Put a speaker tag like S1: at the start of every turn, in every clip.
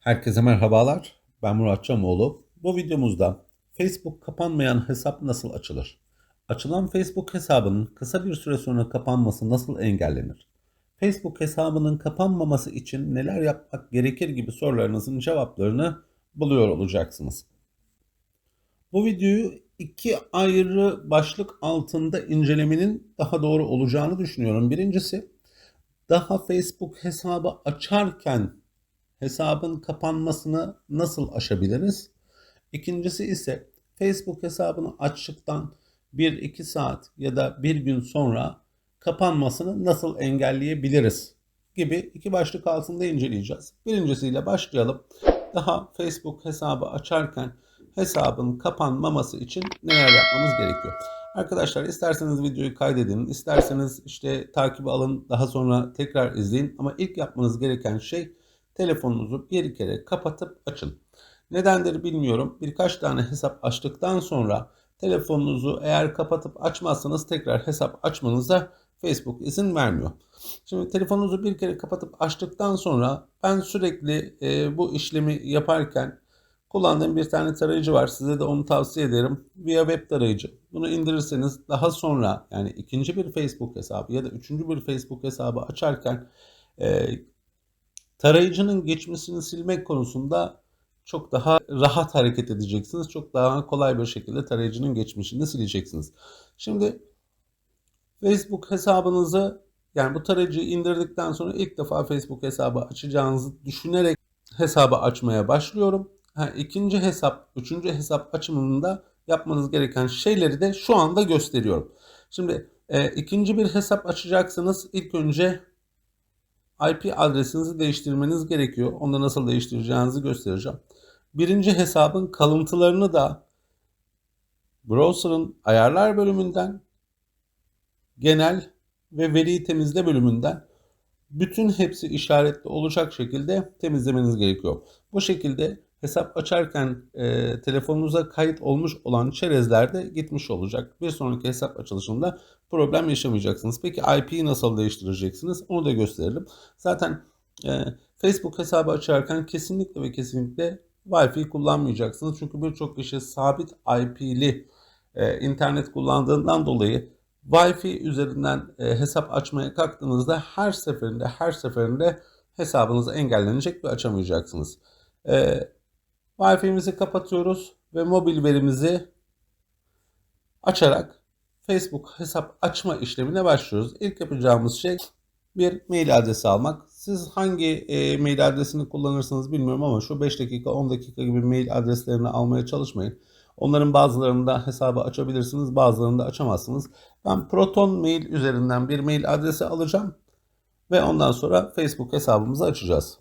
S1: Herkese merhabalar. Ben Murat Camoğlu. Bu videomuzda Facebook kapanmayan hesap nasıl açılır? Açılan Facebook hesabının kısa bir süre sonra kapanması nasıl engellenir? Facebook hesabının kapanmaması için neler yapmak gerekir gibi sorularınızın cevaplarını buluyor olacaksınız. Bu videoyu iki ayrı başlık altında incelemenin daha doğru olacağını düşünüyorum. Birincisi daha Facebook hesabı açarken hesabın kapanmasını nasıl aşabiliriz? İkincisi ise Facebook hesabını açtıktan 1-2 saat ya da bir gün sonra kapanmasını nasıl engelleyebiliriz gibi iki başlık altında inceleyeceğiz. Birincisiyle başlayalım. Daha Facebook hesabı açarken hesabın kapanmaması için neler yapmamız gerekiyor? Arkadaşlar isterseniz videoyu kaydedin, isterseniz işte takip alın, daha sonra tekrar izleyin ama ilk yapmanız gereken şey telefonunuzu bir kere kapatıp açın. Nedendir bilmiyorum. Birkaç tane hesap açtıktan sonra telefonunuzu eğer kapatıp açmazsanız tekrar hesap açmanıza Facebook izin vermiyor. Şimdi telefonunuzu bir kere kapatıp açtıktan sonra ben sürekli e, bu işlemi yaparken kullandığım bir tane tarayıcı var. Size de onu tavsiye ederim. Via web tarayıcı. Bunu indirirseniz daha sonra yani ikinci bir Facebook hesabı ya da üçüncü bir Facebook hesabı açarken e, tarayıcının geçmesini silmek konusunda çok daha rahat hareket edeceksiniz. Çok daha kolay bir şekilde tarayıcının geçmişini sileceksiniz. Şimdi Facebook hesabınızı yani bu tarayıcıyı indirdikten sonra ilk defa Facebook hesabı açacağınızı düşünerek hesabı açmaya başlıyorum. Ha, ikinci hesap, üçüncü hesap açımında yapmanız gereken şeyleri de şu anda gösteriyorum. Şimdi e, ikinci bir hesap açacaksınız. İlk önce IP adresinizi değiştirmeniz gerekiyor. Onu nasıl değiştireceğinizi göstereceğim. Birinci hesabın kalıntılarını da browser'ın ayarlar bölümünden genel ve veriyi temizle bölümünden bütün hepsi işaretli olacak şekilde temizlemeniz gerekiyor. Bu şekilde hesap açarken e, telefonunuza kayıt olmuş olan çerezler de gitmiş olacak. Bir sonraki hesap açılışında problem yaşamayacaksınız. Peki IP'yi nasıl değiştireceksiniz? Onu da gösterelim. Zaten e, Facebook hesabı açarken kesinlikle ve kesinlikle Wi-Fi kullanmayacaksınız. Çünkü birçok kişi sabit IP'li e, internet kullandığından dolayı Wi-Fi üzerinden e, hesap açmaya kalktığınızda her seferinde her seferinde hesabınız engellenecek ve açamayacaksınız. E, Wi-Fi'mizi kapatıyoruz ve mobil verimizi açarak Facebook hesap açma işlemine başlıyoruz. İlk yapacağımız şey bir mail adresi almak. Siz hangi e, mail adresini kullanırsınız bilmiyorum ama şu 5 dakika 10 dakika gibi mail adreslerini almaya çalışmayın. Onların bazılarında hesabı açabilirsiniz, bazılarında açamazsınız. Ben Proton Mail üzerinden bir mail adresi alacağım ve ondan sonra Facebook hesabımızı açacağız.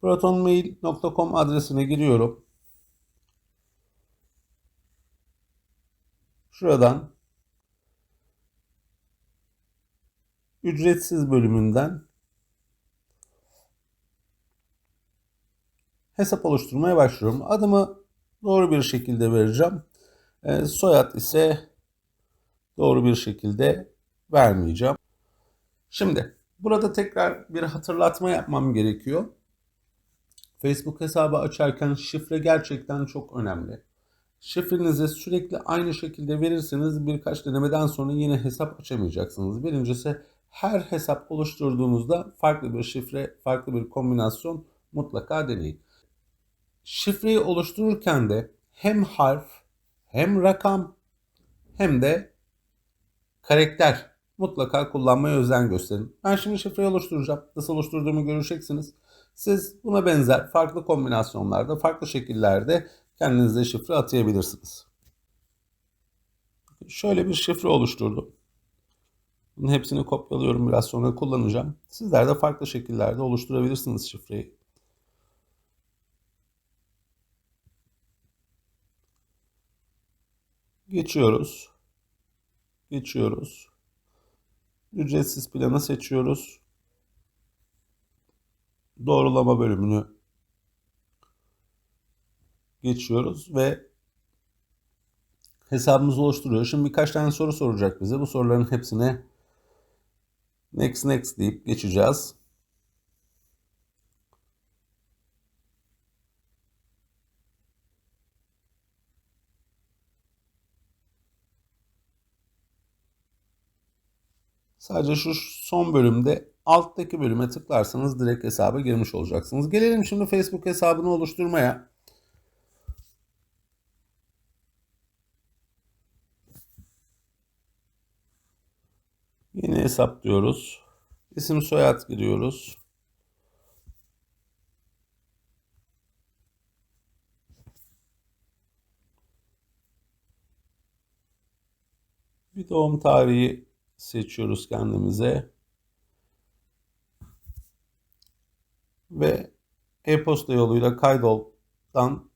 S1: protonmail.com adresine giriyorum. Şuradan ücretsiz bölümünden hesap oluşturmaya başlıyorum. Adımı doğru bir şekilde vereceğim. E, soyad ise doğru bir şekilde vermeyeceğim. Şimdi burada tekrar bir hatırlatma yapmam gerekiyor. Facebook hesabı açarken şifre gerçekten çok önemli. Şifrenizi sürekli aynı şekilde verirseniz birkaç denemeden sonra yine hesap açamayacaksınız. Birincisi her hesap oluşturduğunuzda farklı bir şifre, farklı bir kombinasyon mutlaka deneyin. Şifreyi oluştururken de hem harf, hem rakam, hem de karakter mutlaka kullanmaya özen gösterin. Ben şimdi şifreyi oluşturacağım. Nasıl oluşturduğumu göreceksiniz. Siz buna benzer farklı kombinasyonlarda, farklı şekillerde kendinize şifre atayabilirsiniz. Şöyle bir şifre oluşturdum. Bunun hepsini kopyalıyorum biraz sonra kullanacağım. Sizler de farklı şekillerde oluşturabilirsiniz şifreyi. Geçiyoruz. Geçiyoruz. Ücretsiz planı seçiyoruz. Doğrulama bölümünü geçiyoruz ve hesabımızı oluşturuyor. Şimdi birkaç tane soru soracak bize. Bu soruların hepsine Next next deyip geçeceğiz. Sadece şu son bölümde alttaki bölüme tıklarsanız direkt hesaba girmiş olacaksınız. Gelelim şimdi Facebook hesabını oluşturmaya. Yeni hesap diyoruz. İsim soyad giriyoruz. Bir doğum tarihi seçiyoruz kendimize. Ve e-posta yoluyla kaydoldan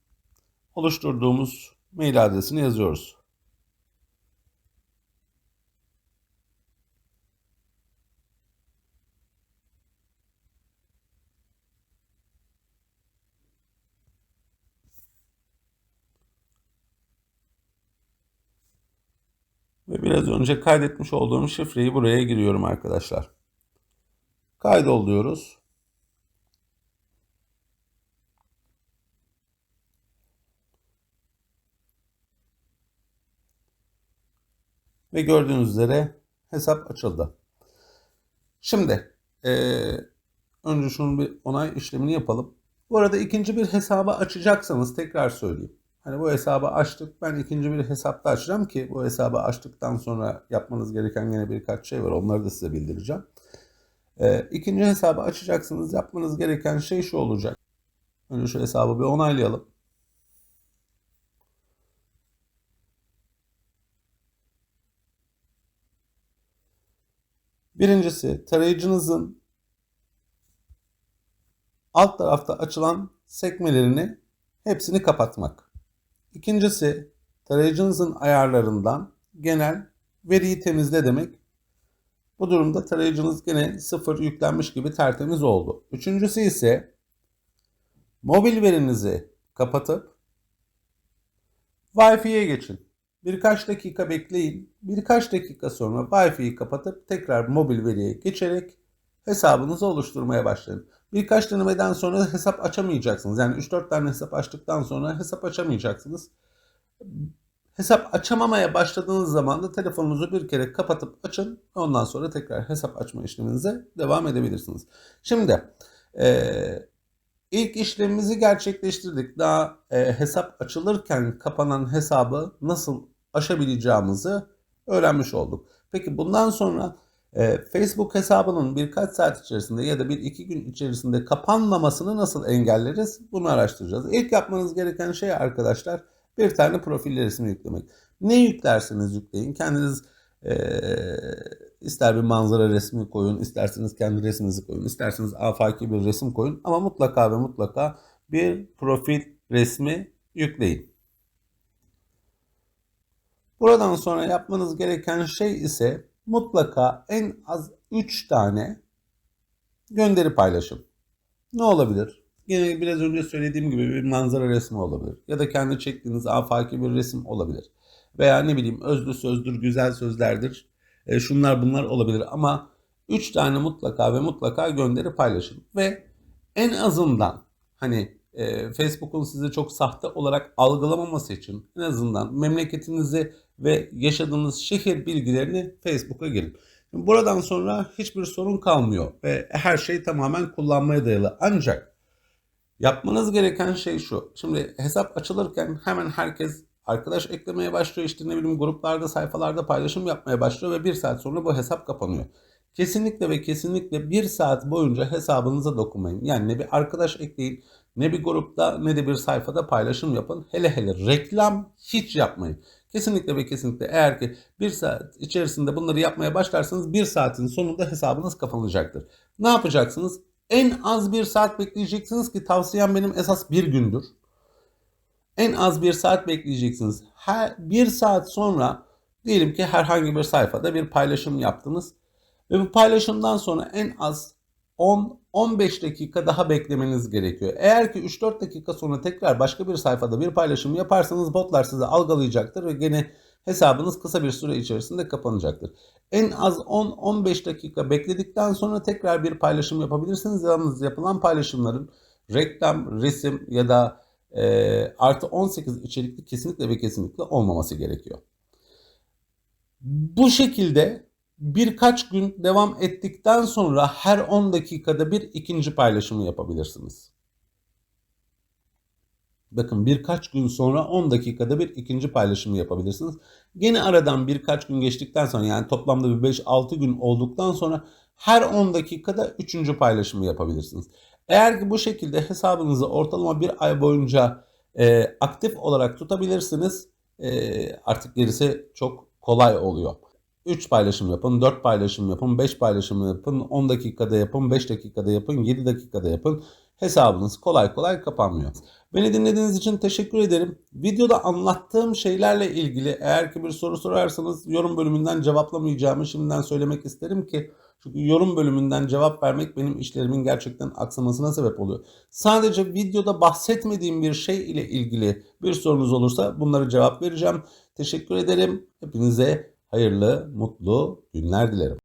S1: oluşturduğumuz mail adresini yazıyoruz. Ve biraz önce kaydetmiş olduğum şifreyi buraya giriyorum arkadaşlar. Kaydol diyoruz. Ve gördüğünüz üzere hesap açıldı. Şimdi ee, önce şunun bir onay işlemini yapalım. Bu arada ikinci bir hesabı açacaksanız tekrar söyleyeyim. Hani bu hesabı açtık. Ben ikinci bir hesapta açacağım ki bu hesabı açtıktan sonra yapmanız gereken yine birkaç şey var. Onları da size bildireceğim. Ee, ikinci hesabı açacaksınız. Yapmanız gereken şey şu olacak. Önce şu hesabı bir onaylayalım. Birincisi tarayıcınızın alt tarafta açılan sekmelerini hepsini kapatmak. İkincisi tarayıcınızın ayarlarından genel veriyi temizle demek. Bu durumda tarayıcınız gene sıfır yüklenmiş gibi tertemiz oldu. Üçüncüsü ise mobil verinizi kapatıp Wi-Fi'ye geçin. Birkaç dakika bekleyin. Birkaç dakika sonra Wi-Fi'yi kapatıp tekrar mobil veriye geçerek hesabınızı oluşturmaya başlayın. Birkaç denemeden sonra hesap açamayacaksınız. Yani 3-4 tane hesap açtıktan sonra hesap açamayacaksınız. Hesap açamamaya başladığınız zaman da telefonunuzu bir kere kapatıp açın. Ondan sonra tekrar hesap açma işleminize devam edebilirsiniz. Şimdi e, ilk işlemimizi gerçekleştirdik. Daha e, hesap açılırken kapanan hesabı nasıl aşabileceğimizi öğrenmiş olduk. Peki bundan sonra e, Facebook hesabının birkaç saat içerisinde ya da bir iki gün içerisinde kapanmamasını nasıl engelleriz? Bunu araştıracağız. İlk yapmanız gereken şey arkadaşlar bir tane profil resmi yüklemek. Ne yüklerseniz yükleyin. Kendiniz e, ister bir manzara resmi koyun, isterseniz kendi resminizi koyun, isterseniz afaki bir resim koyun ama mutlaka ve mutlaka bir profil resmi yükleyin. Buradan sonra yapmanız gereken şey ise mutlaka en az 3 tane gönderi paylaşım. Ne olabilir? Yine biraz önce söylediğim gibi bir manzara resmi olabilir. Ya da kendi çektiğiniz afaki bir resim olabilir. Veya ne bileyim özlü sözdür, güzel sözlerdir. E, şunlar bunlar olabilir ama 3 tane mutlaka ve mutlaka gönderi paylaşın. Ve en azından hani e, Facebook'un sizi çok sahte olarak algılamaması için en azından memleketinizi ve yaşadığınız şehir bilgilerini Facebook'a girin. Buradan sonra hiçbir sorun kalmıyor ve her şey tamamen kullanmaya dayalı. Ancak yapmanız gereken şey şu. Şimdi hesap açılırken hemen herkes arkadaş eklemeye başlıyor. İşte ne bileyim gruplarda, sayfalarda paylaşım yapmaya başlıyor ve bir saat sonra bu hesap kapanıyor. Kesinlikle ve kesinlikle bir saat boyunca hesabınıza dokunmayın. Yani ne bir arkadaş ekleyin, ne bir grupta ne de bir sayfada paylaşım yapın. Hele hele reklam hiç yapmayın. Kesinlikle ve kesinlikle eğer ki bir saat içerisinde bunları yapmaya başlarsanız bir saatin sonunda hesabınız kapanacaktır. Ne yapacaksınız? En az bir saat bekleyeceksiniz ki tavsiyem benim esas bir gündür. En az bir saat bekleyeceksiniz. Her bir saat sonra diyelim ki herhangi bir sayfada bir paylaşım yaptınız. Ve bu paylaşımdan sonra en az 10-15 dakika daha beklemeniz gerekiyor. Eğer ki 3-4 dakika sonra tekrar başka bir sayfada bir paylaşım yaparsanız botlar sizi algılayacaktır ve gene hesabınız kısa bir süre içerisinde kapanacaktır. En az 10-15 dakika bekledikten sonra tekrar bir paylaşım yapabilirsiniz. Yalnız yapılan paylaşımların reklam, resim ya da e, artı 18 içerikli kesinlikle ve kesinlikle olmaması gerekiyor. Bu şekilde birkaç gün devam ettikten sonra her 10 dakikada bir ikinci paylaşımı yapabilirsiniz. Bakın birkaç gün sonra 10 dakikada bir ikinci paylaşımı yapabilirsiniz. Gene aradan birkaç gün geçtikten sonra yani toplamda bir 5-6 gün olduktan sonra her 10 dakikada üçüncü paylaşımı yapabilirsiniz. Eğer ki bu şekilde hesabınızı ortalama bir ay boyunca e, aktif olarak tutabilirsiniz. E, artık gerisi çok kolay oluyor. 3 paylaşım yapın, 4 paylaşım yapın, 5 paylaşım yapın, 10 dakikada yapın, 5 dakikada yapın, 7 dakikada yapın. Hesabınız kolay kolay kapanmıyor. Beni dinlediğiniz için teşekkür ederim. Videoda anlattığım şeylerle ilgili eğer ki bir soru sorarsanız yorum bölümünden cevaplamayacağımı şimdiden söylemek isterim ki çünkü yorum bölümünden cevap vermek benim işlerimin gerçekten aksamasına sebep oluyor. Sadece videoda bahsetmediğim bir şey ile ilgili bir sorunuz olursa bunları cevap vereceğim. Teşekkür ederim. Hepinize hayırlı, mutlu günler dilerim.